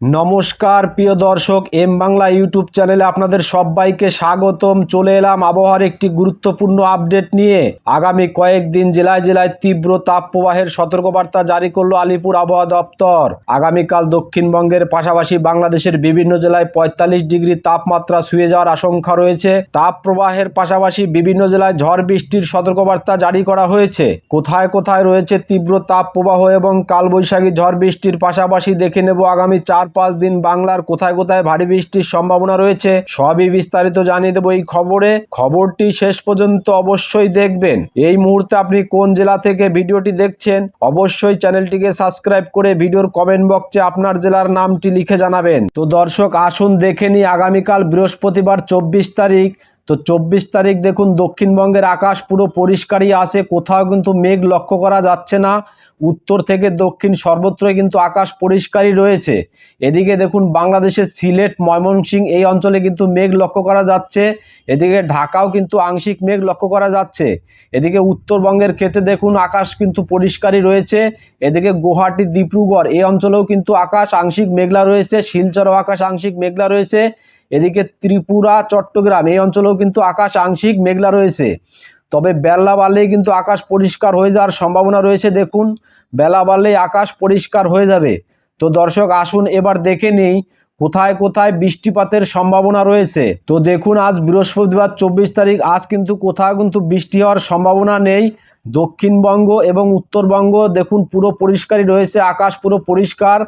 নমস্কার, প্রিয় দর্শক, এম বাংলা ইউটিউব চ্যানেলে আপনাদের সবাইকে স্বাগতম। চলে এলাম আবহাওয়ার একটি গুরুত্বপূর্ণ আপডেট নিয়ে। আগামী কয়েকদিন জেলায় জেলায় তীব্র তাপপ্রবাহের সতর্কবার্তা জারি করল আলিপুর আবহাওয়া দপ্তর। আগামীকাল দক্ষিণবঙ্গের পাশাপাশি বাংলাদেশের বিভিন্ন জেলায় পঁয়তাল্লিশ ডিগ্রি তাপমাত্রা ছুঁয়ে যাওয়ার আশঙ্কা রয়েছে। তাপ প্রবাহের পাশাপাশি বিভিন্ন জেলায় ঝড় বৃষ্টির সতর্কবার্তা জারি করা হয়েছে। কোথায় কোথায় রয়েছে তীব্র তাপ প্রবাহ এবং কালবৈশাখী ঝড় বৃষ্টির পাশাপাশি দেখে নেব আগামী চার পাঁচ দিন বাংলার কোথায় কোথায় ভারী বৃষ্টির সম্ভাবনা রয়েছে, সবই বিস্তারিত জানিয়ে দেবো এই খবরে। খবরটি শেষ পর্যন্ত অবশ্যই দেখবেন। এই মুহূর্তে আপনি কোন জেলা থেকে ভিডিওটি দেখছেন, অবশ্যই চ্যানেলটিকে সাবস্ক্রাইব করে ভিডিওর কমেন্ট বক্সে আপনার জেলার নামটি লিখে জানাবেন। তো দর্শক, আসুন দেখে নিই আগামীকাল বৃহস্পতিবার চব্বিশ তারিখ। তো চব্বিশ তারিখ দেখুন, দক্ষিণবঙ্গের আকাশ পুরো পরিষ্কারই আছে, কোথাও কিন্তু মেঘ লক্ষ্য করা যাচ্ছে না। উত্তর থেকে দক্ষিণ সর্বত্রই কিন্তু আকাশ পরিষ্কারই রয়েছে। এদিকে দেখুন, বাংলাদেশের সিলেট ময়মনসিং এই অঞ্চলে কিন্তু মেঘ লক্ষ্য করা যাচ্ছে। এদিকে ঢাকাও কিন্তু আংশিক মেঘ লক্ষ্য করা যাচ্ছে। এদিকে উত্তরবঙ্গের ক্ষেত্রে দেখুন, আকাশ কিন্তু পরিষ্কারই রয়েছে। এদিকে গুয়াহাটি, ডিব্রুগড় এই অঞ্চলেও কিন্তু আকাশ আংশিক মেঘলা রয়েছে। শিলচরও আকাশ আংশিক মেঘলা রয়েছে। এদিকে ত্রিপুরা, চট্টগ্রাম এই অঞ্চলেও কিন্তু আকাশ আংশিক মেঘলা রয়েছে। তবে বেলা বাড়লেই কিন্তু আকাশ পরিষ্কার হয়ে যাওয়ার সম্ভাবনা রয়েছে, দেখুন। বেলা বাড়লেই আকাশ পরিষ্কার হয়ে যাবে। তো দর্শক, আসুন এবার দেখে নেই কোথায় কোথায় বৃষ্টিপাতের সম্ভাবনা রয়েছে। তো দেখুন, আজ বৃহস্পতিবার চব্বিশ তারিখ, আজ কিন্তু কোথাও কিন্তু বৃষ্টি হওয়ার সম্ভাবনা নেই। দক্ষিণবঙ্গ এবং উত্তরবঙ্গ দেখুন পুরো পরিষ্কারই রয়েছে, আকাশ পুরো পরিষ্কার।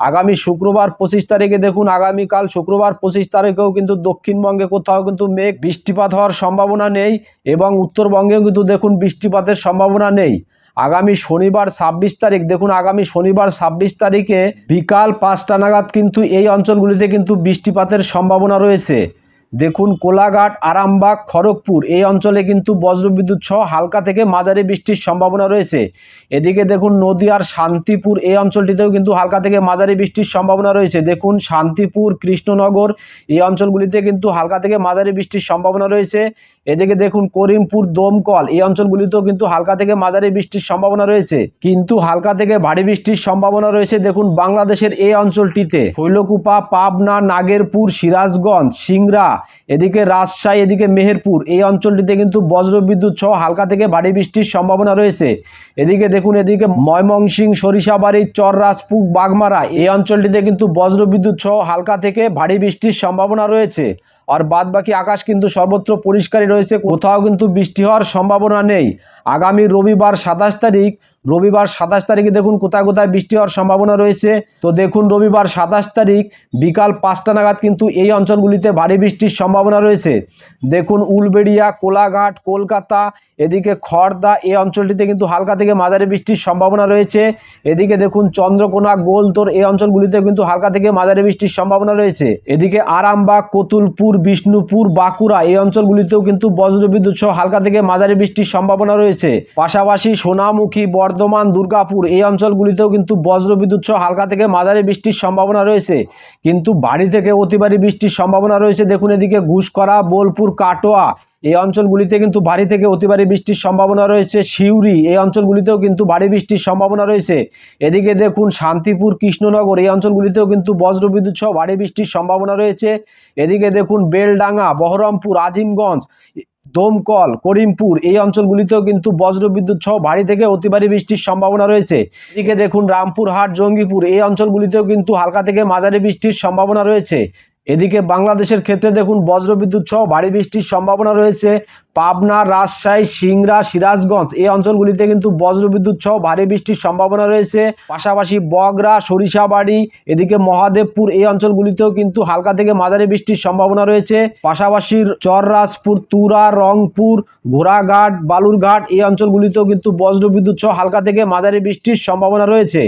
আগামী শুক্রবার পঁচিশ তারিখে দেখুন, আগামীকাল শুক্রবার পঁচিশ তারিখেও কিন্তু দক্ষিণবঙ্গে কোথাও কিন্তু মেঘ বৃষ্টিপাত হওয়ার সম্ভাবনা নেই এবং উত্তরবঙ্গেও কিন্তু দেখুন বৃষ্টিপাতের সম্ভাবনা নেই। আগামী শনিবার ছাব্বিশ তারিখ, দেখুন আগামী শনিবার ছাব্বিশ তারিখে বিকাল পাঁচটা নাগাদ কিন্তু এই অঞ্চলগুলিতে কিন্তু বৃষ্টিপাতের সম্ভাবনা রয়েছে। দেখুন, কোলাঘাট, আরামবাগ, খড়গপুর, এই অঞ্চলে কিন্তু বজ্রবিদ্যুৎ সহ হালকা থেকে মাঝারি বৃষ্টির সম্ভাবনা রয়েছে। এদিকে দেখুন, নদীয়ার শান্তিপুর, এই অঞ্চলটিতেও কিন্তু হালকা থেকে মাঝারি বৃষ্টির সম্ভাবনা রয়েছে। দেখুন, শান্তিপুর, কৃষ্ণনগর, এই অঞ্চলগুলিতে কিন্তু হালকা থেকে মাঝারি বৃষ্টির সম্ভাবনা রয়েছে। এদিকে দেখুন করিমপুর দমকল। এই অঞ্চলগুলিতেও কিন্তু হালকা থেকে মাঝারি বৃষ্টির সম্ভাবনা রয়েছে। কিন্তু হালকা থেকে ভারী বৃষ্টির সম্ভাবনা রয়েছে দেখুন বাংলাদেশের এই অঞ্চলটিতে। শৈলকুপা, পাবনা, নাগেরপুর, সিরাজগঞ্জ, সিংড়া, এদিকে রাজশাহী, এদিকে মেহেরপুর। এই অঞ্চলটিতে কিন্তু বজ্রবিদ্যুৎ সহ হালকা থেকে ভারী বৃষ্টির সম্ভাবনা রয়েছে। এদিকে দেখুন এদিকে ময়মনসিংহ, সরিষাবাড়ি, চররাজপুর, বাগমারা। এই অঞ্চলটিতে কিন্তু বজ্রবিদ্যুৎ সহ হালকা থেকে ভারী বৃষ্টির সম্ভাবনা রয়েছে। আর বাদ বাকি আকাশ কিন্তু সর্বত্র পরিষ্কারই রয়েছে। কোথাও কিন্তু বৃষ্টি হওয়ার সম্ভাবনা নেই। আগামী রবিবার সাতাশ তারিখ রবিবার সাতাশ তারিখে দেখুন কোথায় কোথায় বৃষ্টি হওয়ার সম্ভাবনা রয়েছে। তো দেখুন রবিবার সাতাশ তারিখ বিকাল পাঁচটা নাগাদ কিন্তু এই অঞ্চলগুলিতে ভারী বৃষ্টির সম্ভাবনা রয়েছে। দেখুন উলবেড়িয়া, কোলাঘাট, কলকাতা, এদিকে খড়দা এই অঞ্চলটিতে কিন্তু হালকা থেকে মাঝারি বৃষ্টির সম্ভাবনা রয়েছে। এদিকে দেখুন চন্দ্রকোনা, গোলতোর এই অঞ্চলগুলিতে কিন্তু হালকা থেকে মাঝারি বৃষ্টির সম্ভাবনা রয়েছে। এদিকে আরামবাগ, কতুলপুর, বিষ্ণুপুর, বাঁকুড়া এই অঞ্চলগুলিতেও কিন্তু বজ্রবিদ্যুৎ সহ হালকা থেকে মাঝারি বৃষ্টির সম্ভাবনা রয়েছে। পাশাপাশি সোনামুখী বর্ধমান, দুর্গাপুর এই অঞ্চলগুলিতেও কিন্তু বজ্রবিদ্যুৎ সহ হালকা থেকে মাঝারি বৃষ্টির সম্ভাবনা রয়েছে। কিন্তু বাড়ি থেকে অতিবারী বৃষ্টির সম্ভাবনা রয়েছে। দেখুন এদিকে ঘুষকরা বোলপুর, কাটোয়া এই অঞ্চলগুলিতে কিন্তু ভারী থেকে অতিবারী বৃষ্টির সম্ভাবনা রয়েছে। সিউড়ি এই অঞ্চলগুলিতেও কিন্তু ভারী বৃষ্টির সম্ভাবনা রয়েছে। এদিকে দেখুন শান্তিপুর, কৃষ্ণনগর এই অঞ্চলগুলিতেও কিন্তু বজ্রবিদ্যুৎ সহ ভারী বৃষ্টির সম্ভাবনা রয়েছে। এদিকে দেখুন বেলডাঙ্গা, বহরমপুর, আজিমগঞ্জ দমকল, করিমপুর এই অঞ্চলগুলিতেও কিন্তু বজ্রবিদ্যুৎ সহ ভারী থেকে অতি ভারী বৃষ্টির সম্ভাবনা রয়েছে। এদিকে দেখুন রামপুরহাট, জঙ্গিপুর এই অঞ্চলগুলিতেও কিন্তু হালকা থেকে মাঝারি বৃষ্টির সম্ভাবনা রয়েছে। এদিকে বাংলাদেশের ক্ষেত্রে দেখুন বজ্রবিদ্যুৎ সহ ভারী বৃষ্টির সম্ভাবনা রয়েছে। পাবনা, রাজশাহী, সিংড়া, সিরাজগঞ্জ এই অঞ্চলগুলিতে কিন্তু বজ্রবিদ্যুৎ সহ ভারী বৃষ্টির সম্ভাবনা রয়েছে। পাশাপাশি বগরা সরিষাবাড়ি, এদিকে মহাদেবপুর এই অঞ্চলগুলিতেও কিন্তু হালকা থেকে মাঝারি বৃষ্টির সম্ভাবনা রয়েছে। পাশাপাশি চররাজপুর, তুরা, রংপুর, ঘোড়াঘাট, বালুরঘাট এই অঞ্চলগুলিতেও কিন্তু বজ্রবিদ্যুৎ সহ হালকা থেকে মাঝারি বৃষ্টির সম্ভাবনা রয়েছে।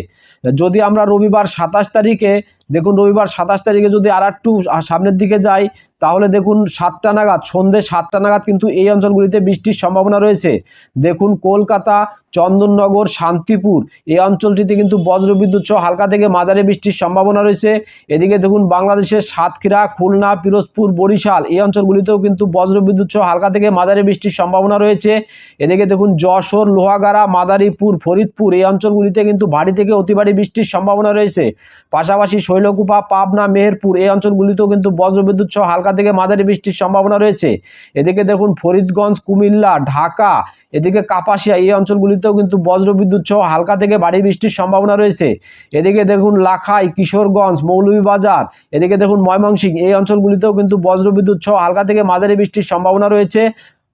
যদি আমরা রবিবার সাতাশ তারিখে দেখুন রবিবার সাতাশ তারিখে যদি আর একটু সামনের দিকে যাই তাহলে দেখুন সাতটা নাগাদ সন্ধ্যে সাতটা নাগাদ কিন্তু এই অঞ্চলগুলিতে বৃষ্টির সম্ভাবনা রয়েছে। দেখুন কলকাতা, চন্দননগর, শান্তিপুর, এই অঞ্চলটিতে কিন্তু বজ্রবিদ্যুৎ সহ হালকা থেকে মাঝারি বৃষ্টির সম্ভাবনা রয়েছে। এদিকে দেখুন বাংলাদেশের সাতক্ষীরা, খুলনা, পিরোজপুর, বরিশাল এই অঞ্চলগুলিতেও কিন্তু বজ্রবিদ্যুৎ সহ হালকা থেকে মাঝারি বৃষ্টির সম্ভাবনা রয়েছে। এদিকে দেখুন যশোর, লোহাগাড়া, মাদারীপুর, ফরিদপুর এই অঞ্চলগুলিতে কিন্তু ভারী থেকে অতি ভারী বৃষ্টির সম্ভাবনা রয়েছে। পাশাপাশি শৈলকুপা, পাবনা, মেহেরপুর এই অঞ্চলগুলিতেও কিন্তু বজ্রবিদ্যুৎ সহ হালকা থেকে মাঝারি বৃষ্টির সম্ভাবনা রয়েছে। এদিকে দেখুন ফরিদগঞ্জ, কুমিল্লা, ঢাকা, এদিকে কাপাসিয়া, এই অঞ্চলগুলিতেও কিন্তু বজ্রবিদ্যুৎ সহ হালকা থেকে ভারী বৃষ্টির সম্ভাবনা রয়েছে। এদিকে দেখুন লাখাই, কিশোরগঞ্জ, মৌলভীবাজার, এদিকে দেখুন ময়মনসিংহ, এই অঞ্চলগুলিতেও কিন্তু বজ্রবিদ্যুৎ সহ হালকা থেকে মাঝারি বৃষ্টির সম্ভাবনা রয়েছে।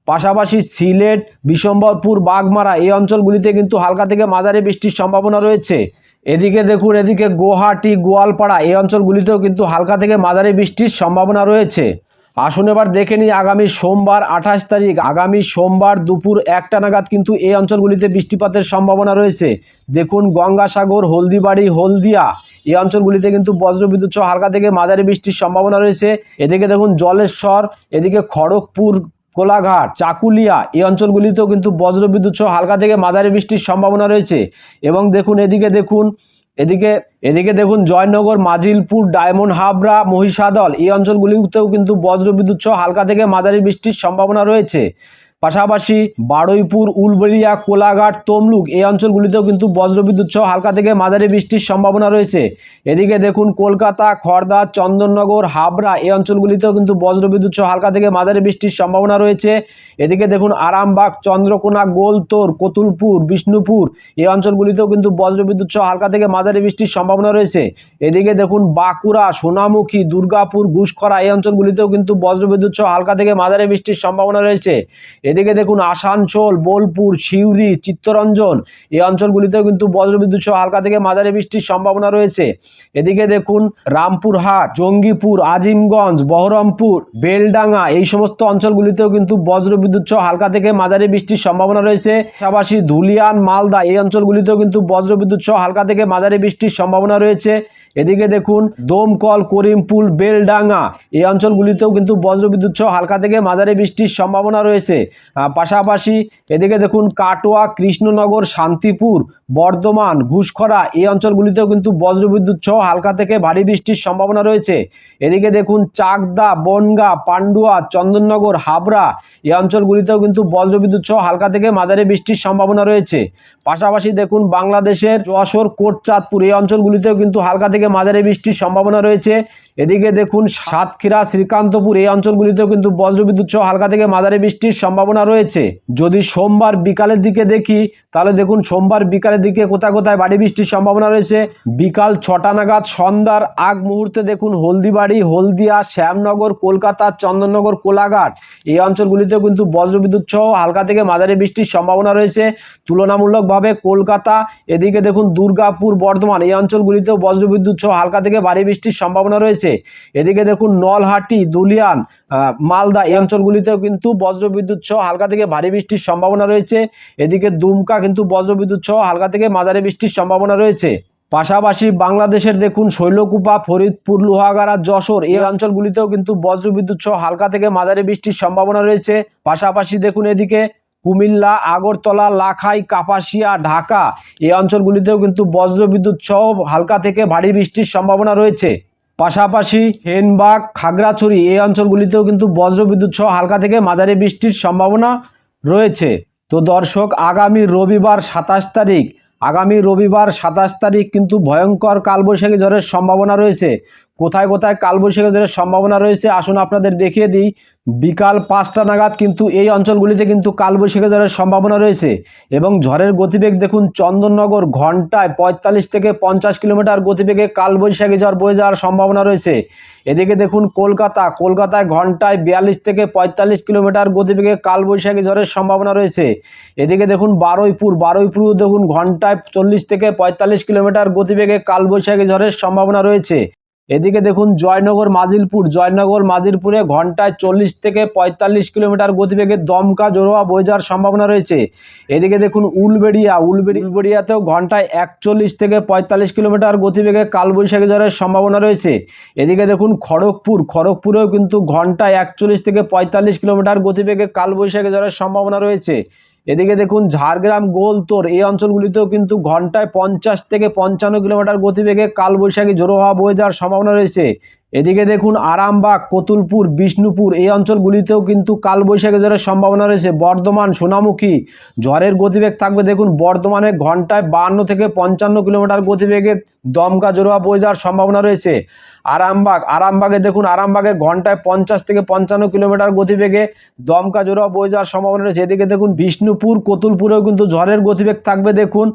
পাশাপাশি সিলেট, বিশম্বরপুর, বাগমারা, এই অঞ্চলগুলিতে কিন্তু হালকা থেকে মাঝারি বৃষ্টির সম্ভাবনা রয়েছে। এদিকে দেখুন, এদিকে গুয়াহাটি, গোয়ালপাড়া, এই অঞ্চলগুলিতেও কিন্তু হালকা থেকে মাঝারি বৃষ্টির সম্ভাবনা রয়েছে। আসুন এবার দেখে নিই আগামী সোমবার আঠাশ তারিখ। আগামী সোমবার দুপুর একটা নাগাদ কিন্তু এই অঞ্চলগুলিতে বৃষ্টিপাতের সম্ভাবনা রয়েছে। দেখুন, গঙ্গাসাগর, হলদিবাড়ি, হলদিয়া, এই অঞ্চলগুলিতে কিন্তু বজ্রবিদ্যুৎ সহ হালকা থেকে মাঝারি বৃষ্টির সম্ভাবনা রয়েছে। এদিকে দেখুন, জলেশ্বর, এদিকে খড়গপুর কোলাঘাট, চাকুলিয়া, এই অঞ্চলগুলিতেও কিন্তু বজ্রবিদ্যুৎ সহ হালকা থেকে মাঝারি বৃষ্টির সম্ভাবনা রয়েছে। এবং দেখুন, এদিকে দেখুন, এদিকে এদিকে দেখুন, জয়নগর, মাজিলপুর, ডায়মন্ড হাবড়া, মহিষাদল, এই অঞ্চলগুলিতেও কিন্তু বজ্রবিদ্যুৎ সহ হালকা থেকে মাঝারি বৃষ্টির সম্ভাবনা রয়েছে। পাশাপাশি বারুইপুর, উলবেড়িয়া, কোলাঘাট, তমলুক এই অঞ্চলগুলিতেও কিন্তু বজ্রবিদ্যুৎ সহ হালকা থেকে মাঝারি বৃষ্টির সম্ভাবনা রয়েছে। এদিকে দেখুন কলকাতা খড়দা চন্দননগর, হাবড়া এই অঞ্চলগুলিতেও কিন্তু বজ্রবিদ্যুৎ সহ হালকা থেকে মাঝারি বৃষ্টির সম্ভাবনা রয়েছে। এদিকে দেখুন আরামবাগ, চন্দ্রকোনা, গোলতোর, কতুলপুর, বিষ্ণুপুর এই অঞ্চলগুলিতেও কিন্তু বজ্রবিদ্যুৎ সহ হালকা থেকে মাঝারি বৃষ্টির সম্ভাবনা রয়েছে। এদিকে দেখুন বাঁকুড়া, সোনামুখী, দুর্গাপুর, ঘুষখরা এই অঞ্চলগুলিতেও কিন্তু বজ্রবিদ্যুৎ সহ হালকা থেকে মাঝারি বৃষ্টির সম্ভাবনা রয়েছে। এদিকে দেখুন আসানসোল, বোলপুর, সিউড়ি, চিত্তরঞ্জন, এই অঞ্চলগুলিতেও কিন্তু বজ্রবিদ্যুৎ সহ হালকা থেকে মাঝারি বৃষ্টির সম্ভাবনা রয়েছে। এদিকে দেখুন রামপুরহাট, জঙ্গিপুর, আজিমগঞ্জ, বহরমপুর, বেলডাঙ্গা, এই সমস্ত অঞ্চলগুলিতেও কিন্তু বজ্রবিদ্যুৎ সহ হালকা থেকে মাঝারি বৃষ্টির সম্ভাবনা রয়েছে। পাশাপাশি ধুলিয়ান, মালদা, এই অঞ্চলগুলিতেও কিন্তু বজ্রবিদ্যুৎ সহ হালকা থেকে মাঝারি বৃষ্টির সম্ভাবনা রয়েছে। এদিকে দেখুন, দমকল, করিমপুল, বেলডাঙ্গা, এই অঞ্চলগুলিতেও কিন্তু বজ্রবিদ্যুৎ সহ হালকা থেকে মাঝারি বৃষ্টির সম্ভাবনা রয়েছে। পাশাপাশি এদিকে দেখুন, কাটোয়া, কৃষ্ণনগর, শান্তিপুর বর্ধমান, ঘুষখরা, এই অঞ্চলগুলিতেও কিন্তু বজ্রবিদ্যুৎ সহ হালকা থেকে ভারী বৃষ্টির সম্ভাবনা রয়েছে। এদিকে দেখুন, চাকদা, বনগা, পান্ডুয়া, চন্দননগর, হাবড়া, এই অঞ্চলগুলিতেও কিন্তু বজ্রবিদ্যুৎ সহ হালকা থেকে মাঝারি বৃষ্টির সম্ভাবনা রয়েছে। পাশাপাশি দেখুন, বাংলাদেশের যশোর, কোটচাঁদপুর, এই অঞ্চলগুলিতেও কিন্তু হালকা থেকে মাঝারি বৃষ্টির সম্ভাবনা রয়েছে। এদিকে দেখুন সাতক্ষীরা, শ্রীকান্তপুর, এই অঞ্চলগুলিতেও কিন্তু বজ্রবিদ্যুৎ সহ হালকা থেকে মাঝারি বৃষ্টির সম্ভাবনা রয়েছে। যদি সোমবার বিকালের দিকে দেখি, তাহলে দেখুন সোমবার বিকালের দিকে কোথায় কোথায় বাড়ি বৃষ্টির সম্ভাবনা রয়েছে। বিকাল ছটা নাগাদ সন্ধ্যার আগ মুহূর্তে দেখুন হলদিবাড়ি, হলদিয়া, শ্যামনগর, কলকাতা, চন্দননগর, কোলাঘাট, এই অঞ্চলগুলিতেও কিন্তু বজ্রবিদ্যুৎ সহ হালকা থেকে মাঝারি বৃষ্টির সম্ভাবনা রয়েছে। তুলনামূলকভাবে কলকাতা, এদিকে দেখুন দুর্গাপুর, বর্ধমান, এই অঞ্চলগুলিতেও বজ্রবিদ্যুৎ সহ হালকা থেকে ভারী বৃষ্টির সম্ভাবনা রয়েছে। এদিকে দেখুন নলহাটি, দুলিয়ান মালদা এই অঞ্চলগুলিতেও কিন্তু বজ্রবিদ্যুৎ সহ হালকা থেকে ভারী বৃষ্টির সম্ভাবনা রয়েছে। এদিকে দুমকা কিন্তু বজ্রবিদ্যুৎ সহ হালকা থেকে মাঝারি বৃষ্টির সম্ভাবনা রয়েছে। পাশাপাশি বাংলাদেশের দেখুন শৈলকুপা, ফরিদপুর, লোহাগাড়া, যশোর এই অঞ্চলগুলিতেও কিন্তু বজ্রবিদ্যুৎ সহ হালকা থেকে মাঝারি বৃষ্টির সম্ভাবনা রয়েছে। পাশাপাশি দেখুন এদিকে কুমিল্লা, আগরতলা, লাখাই, কাপাসিয়া, ঢাকা এই অঞ্চলগুলিতেও কিন্তু বজ্রবিদ্যুৎ সহ হালকা থেকে ভারী বৃষ্টির সম্ভাবনা রয়েছে। পাশাপাশি হেনবাগ, খাগড়াছড়ি এই অঞ্চলগুলিতেও কিন্তু বজ্রবিদ্যুৎ সহ হালকা থেকে মাঝারি বৃষ্টির সম্ভাবনা রয়েছে। তো দর্শক, আগামী রবিবার সাতাশ তারিখ, আগামী রবিবার সাতাশ তারিখ কিন্তু ভয়ঙ্কর কালবৈশাখী ঝড়ের সম্ভাবনা রয়েছে। কোথায় কোথায় কালবৈশাখী ঝড়ের সম্ভাবনা রয়েছে, আসুন আপনাদের দেখিয়ে দিই। বিকাল পাঁচটা নাগাদ কিন্তু এই অঞ্চলগুলিতে কিন্তু কালবৈশাখী ঝড়ের সম্ভাবনা রয়েছে এবং ঝড়ের গতিবেগ দেখুন চন্দননগর ঘন্টায় পঁয়তাল্লিশ থেকে পঞ্চাশ কিলোমিটার গতিবেগে কালবৈশাখী ঝড় বয়ে যাওয়ার সম্ভাবনা রয়েছে। এদিকে দেখুন কলকাতা, কলকাতায় ঘন্টায় বিয়াল্লিশ থেকে পঁয়তাল্লিশ কিলোমিটার গতিবেগে কালবৈশাখী ঝড়ের সম্ভাবনা রয়েছে। এদিকে দেখুন বারুইপুর বারুইপুর দেখুন ঘন্টায় চল্লিশ থেকে পঁয়তাল্লিশ কিলোমিটার গতিবেগে কালবৈশাখী ঝড়ের সম্ভাবনা রয়েছে। এদিকে দেখুন জয়নগর মাজিলপুর। জয়নগর মাজিলপুরে ঘন্টায় চল্লিশ থেকে পঁয়তাল্লিশ কিলোমিটার গতিবেগে দমকা জোরোয়া বয়ে যাওয়ার সম্ভাবনা রয়েছে। এদিকে দেখুন উলবেড়িয়া। উলবেড়ি উলবেড়িয়াতেও ঘন্টায় একচল্লিশ থেকে পঁয়তাল্লিশ কিলোমিটার গতিবেগে কালবৈশাখী ঝড়ের সম্ভাবনা রয়েছে। এদিকে দেখুন খড়গপুর। খড়গপুরেও কিন্তু ঘন্টায় একচল্লিশ থেকে পঁয়তাল্লিশ কিলোমিটার গতিবেগে কালবৈশাখী ঝড়ের সম্ভাবনা রয়েছে। এদিকে দেখুন, ঝাড়গ্রাম, গোলতোর, এই অঞ্চলগুলিতেও কিন্তু ঘন্টায় পঞ্চাশ থেকে পঞ্চান্ন কিলোমিটার গতিবেগে কালবৈশাখী জোরো হওয়া বয়ে যাওয়ার সম্ভাবনা রয়েছে। এদিকে দেখুন, আরামবাগ, কতুলপুর, বিষ্ণুপুর, এই অঞ্চলগুলিতেও কিন্তু কালবৈশাখী ঝড়ের সম্ভাবনা রয়েছে। বর্ধমান, সোনামুখী, ঝড়ের গতিবেগ থাকবে দেখুন, বর্ধমানে ঘন্টায় বান্ন থেকে পঞ্চান্ন কিলোমিটার গতিবেগে দমকা জোরোয়া বয়ে যাওয়ার সম্ভাবনা রয়েছে। আরামবাগ, আরামবাগে দেখুন, আরামবাগে ঘন্টায় পঞ্চাশ থেকে পঞ্চান্ন কিলোমিটার গতিবেগে দমকা জোড়া বয়ে যাওয়ার সম্ভাবনা রয়েছে। এদিকে দেখুন, বিষ্ণুপুর, কতুলপুরেও কিন্তু ঝড়ের গতিবেগ থাকবে দেখুন।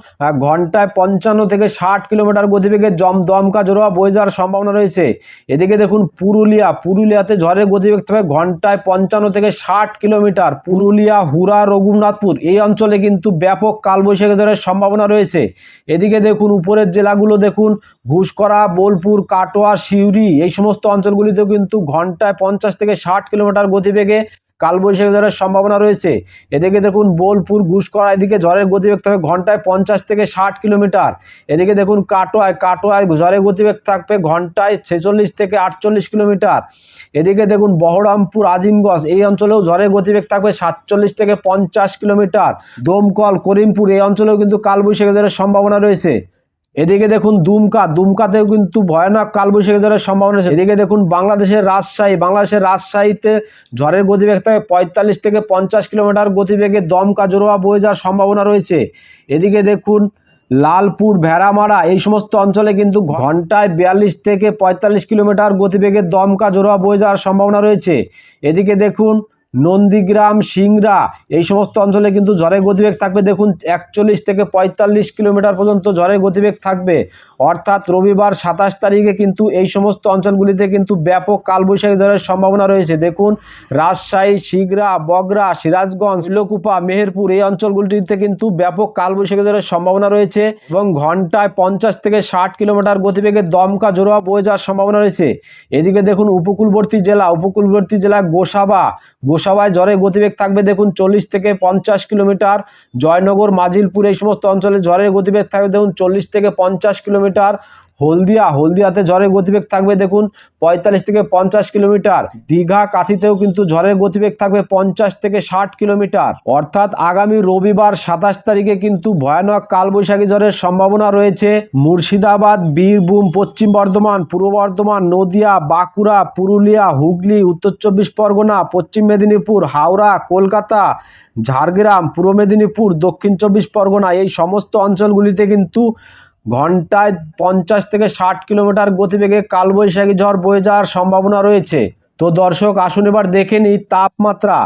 ঘন্টায় পঞ্চান্ন থেকে ষাট কিলোমিটার গতিবেগে জম, দমকা জোড়া বয়ে যাওয়ার সম্ভাবনা রয়েছে। এদিকে দেখুন, পুরুলিয়া, পুরুলিয়াতে ঝড়ের গতিবেগ থাকবে ঘন্টায় পঞ্চান্ন থেকে ষাট কিলোমিটার। পুরুলিয়া হুরা রঘুনাথপুর এই অঞ্চলে কিন্তু ব্যাপক কালবৈশাখী ঝড়ের সম্ভাবনা রয়েছে। এদিকে দেখুন, উপরের জেলাগুলো দেখুন ঘুষকরা বোলপুর, কাটোয়া, সিউড়ি এই সমস্ত অঞ্চলগুলিতেও কিন্তু ঘন্টায় পঞ্চাশ থেকে ষাট কিলোমিটার গতিবেগে কালবৈশাখী ঝড়ের সম্ভাবনা রয়েছে। এদিকে দেখুন বোলপুর ঘুষকরা এদিকে ঝড়ের গতিবেগ থাকবে ঘন্টায় পঞ্চাশ থেকে ষাট কিলোমিটার। এদিকে দেখুন কাটোয়ায় কাটোয়ায় ঝড়ের গতিবেগ থাকবে ঘন্টায় ছেচল্লিশ থেকে আটচল্লিশ কিলোমিটার। এদিকে দেখুন বহরমপুর, আজিমগঞ্জ এই অঞ্চলেও ঝড়ের গতিবেগ থাকবে সাতচল্লিশ থেকে পঞ্চাশ কিলোমিটার। দমকল, করিমপুর এই অঞ্চলেও কিন্তু কালবৈশাখী ঝড়ের সম্ভাবনা রয়েছে। এদিকে দেখুন দুমকা, দুমকাতেও কিন্তু ভয়ানক কালবৈশাখী ঝড়ের সম্ভাবনা রয়েছে। এদিকে দেখুন বাংলাদেশের রাজশাহী, বাংলাদেশের রাজশাহীতে ঝড়ের গতিবেগ থাকে পঁয়তাল্লিশ থেকে পঞ্চাশ কিলোমিটার গতিবেগে দমকা জোরোয়া বয়ে যাওয়ার সম্ভাবনা রয়েছে। এদিকে দেখুন লালপুর, ভেড়ামারা, এই সমস্ত অঞ্চলে কিন্তু ঘন্টায় বিয়াল্লিশ থেকে পঁয়তাল্লিশ কিলোমিটার গতিবেগে দমকা জোরোয়া বয়ে যাওয়ার সম্ভাবনা রয়েছে। এদিকে দেখুন নন্দীগ্রাম সিংরা এই সমস্ত অঞ্চলে কিন্তু ঝড়ের গতিবেগ থাকবে। দেখুন, একচল্লিশ থেকে পঁয়তাল্লিশ কিলোমিটার পর্যন্ত ঝড়ের গতিবেগ থাকবে। অর্থাৎ রবিবার সাতাশ তারিখে কিন্তু এই সমস্ত অঞ্চলগুলিতে কিন্তু ব্যাপক কালবৈশাখী ঝড়ের সম্ভাবনা রয়েছে। দেখুন, রাজশাহী শিগরা বগরা, সিরাজগঞ্জ লোকুপা মেহেরপুর, এই অঞ্চলগুলিতে কিন্তু ব্যাপক কালবৈশাখী ঝড়ের সম্ভাবনা রয়েছে এবং ঘন্টায় পঞ্চাশ থেকে ষাট কিলোমিটার গতিবেগে দমকা জোরোয়া বয়ে যাওয়ার সম্ভাবনা রয়েছে। এদিকে দেখুন, উপকূলবর্তী জেলা উপকূলবর্তী জেলা গোসাবা গোসাবায় জ্বরের গতিবেগ থাকবে। দেখুন, চল্লিশ থেকে পঞ্চাশ কিলোমিটার। জয়নগর, মাজিলপুর এই সমস্ত অঞ্চলে জ্বরের গতিবেগ থাকবে। দেখুন, চল্লিশ থেকে পঞ্চাশ কিলোমিটার। হলদিয়া, হলদিয়াতে ঝড়ের গতিবেগ থাকবে, দেখুন, পঁয়তাল্লিশ থেকে পঞ্চাশ কিলোমিটার। দীঘা কাথিতেও কিন্তু ঝড়ের গতিবেগ থাকবে পঞ্চাশ থেকে ষাট কিলোমিটার। অর্থাৎ আগামী রবিবার সাতাশ তারিখে কিন্তু ভয়ানক কালবৈশাখী ঝড়ের সম্ভাবনা রয়েছে। মুর্শিদাবাদ, বীরভূম, পশ্চিম বর্ধমান, পূর্ব বর্ধমান, নদিয়া, বাঁকুড়া, পুরুলিয়া, হুগলি, উত্তর চব্বিশ পরগনা, পশ্চিম মেদিনীপুর, হাওড়া, কলকাতা, ঝাড়গ্রাম, পূর্ব মেদিনীপুর, দক্ষিণ চব্বিশ পরগনা এই সমস্ত অঞ্চলগুলিতে কিন্তু ঘন্টায় পঞ্চাশ থেকে ষাট কিলোমিটার গতিবেগে কালবৈশাখী ঝড় বয়ে যাওয়ার সম্ভাবনা রয়েছে। তো দর্শক, আসুন এবার দেখে নিই তাপমাত্রা।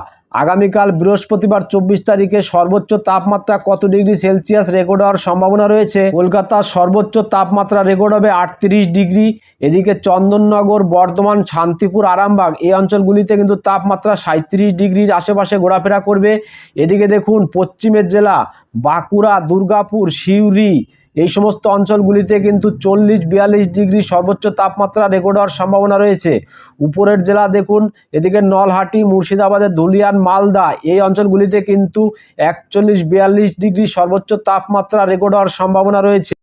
আগামীকাল বৃহস্পতিবার চব্বিশ তারিখে সর্বোচ্চ তাপমাত্রা কত ডিগ্রি সেলসিয়াস রেকর্ড হওয়ার সম্ভাবনা রয়েছে? কলকাতার সর্বোচ্চ তাপমাত্রা রেকর্ড হবে আটত্রিশ ডিগ্রি। এদিকে চন্দননগর, বর্ধমান, শান্তিপুর, আরামবাগ এই অঞ্চলগুলিতে কিন্তু তাপমাত্রা সাঁত্রিশ ডিগ্রির আশেপাশে ঘোরাফেরা করবে। এদিকে দেখুন, পশ্চিমের জেলা বাঁকুড়া, দুর্গাপুর, সিউড়ি এই সমস্ত অঞ্চলগুলিতে কিন্তু চল্লিশ বিয়াল্লিশ ডিগ্রি সর্বোচ্চ তাপমাত্রা রেকর্ড হওয়ার সম্ভাবনা রয়েছে। উপরের জেলা দেখুন, এদিকে নলহাটি, মুর্শিদাবাদের ধুলিয়ান, মালদা, এই অঞ্চলগুলিতে কিন্তু একচল্লিশ বিয়াল্লিশ ডিগ্রি সর্বোচ্চ তাপমাত্রা রেকর্ড হওয়ার সম্ভাবনা রয়েছে।